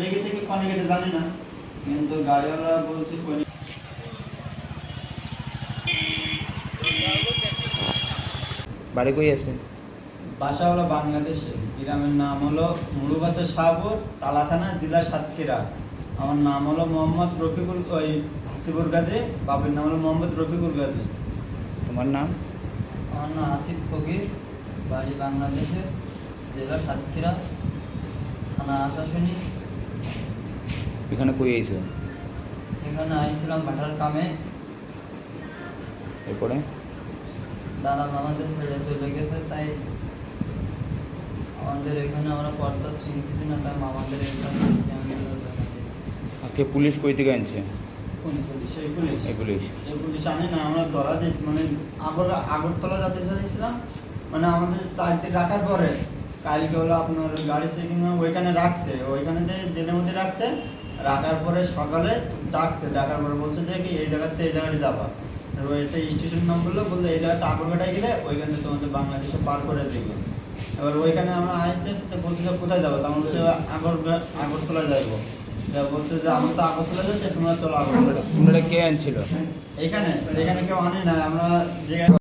চলে গেছে কি কনে গেছে জানি না। কিন্তু গাড়িওয়ালা বলছে কনে বাড়ি কই আছে? বাসা হলো বাংলাদেশে। গ্রামের নাম হলো মুরুবাসা শাহপুর তালা থানা জেলা সাতক্ষীরা। আমার নাম হলো মোহাম্মদ রফিকুল ওই হাসিবুর গাজী বাবার নাম হলো মোহাম্মদ রফিকুল গাজী। তোমার নাম? আমার নাম আসিফ ফকির বাড়ি বাংলাদেশে জেলা সাতক্ষীরা থানা আশাশুনি। এখানে কই আইছো? এখানে আইছিলাম ভাটার কামে। এরপরে? দালাল আমাদের ছেড়ে চলে গেছে তাই আমাদের এখানে আমরা পর্দা চিনতেছি না তাই আমাদের এখানে আজকে পুলিশ কই থেকে আনছে? পুলিশ এই পুলিশ। এই পুলিশ। আনে না আমরা ধরা মানে আগর আগরতলা যেতে চাইছিলাম মানে আমাদের তাইতে রাখার পরে কালকে হলো আপনার গাড়ি চেকিং ওইখানে রাখছে ওইখানে জেলের মধ্যে রাখছে রাখার পরে সকালে ডাকছে ডাকার পরে বলছে যে কি এই জায়গাতে এই জায়গাটি যাবা একটা স্টেশন নাম বলল বলল এই জায়গাতে গেলে ওইখানে তোমাদের বাংলাদেশে পার করে দেবে। এবার ওইখানে আমরা আসতেছি তো বলছে যে কোথায় যাব? তখন বলছে আগর আগরতলা যাইবো বলছে যে আমরা তো আগরতলা যাচ্ছি তোমরা চলো আগরতলা কে আনছিল? এখানে এখানে কেউ আনে না আমরা যে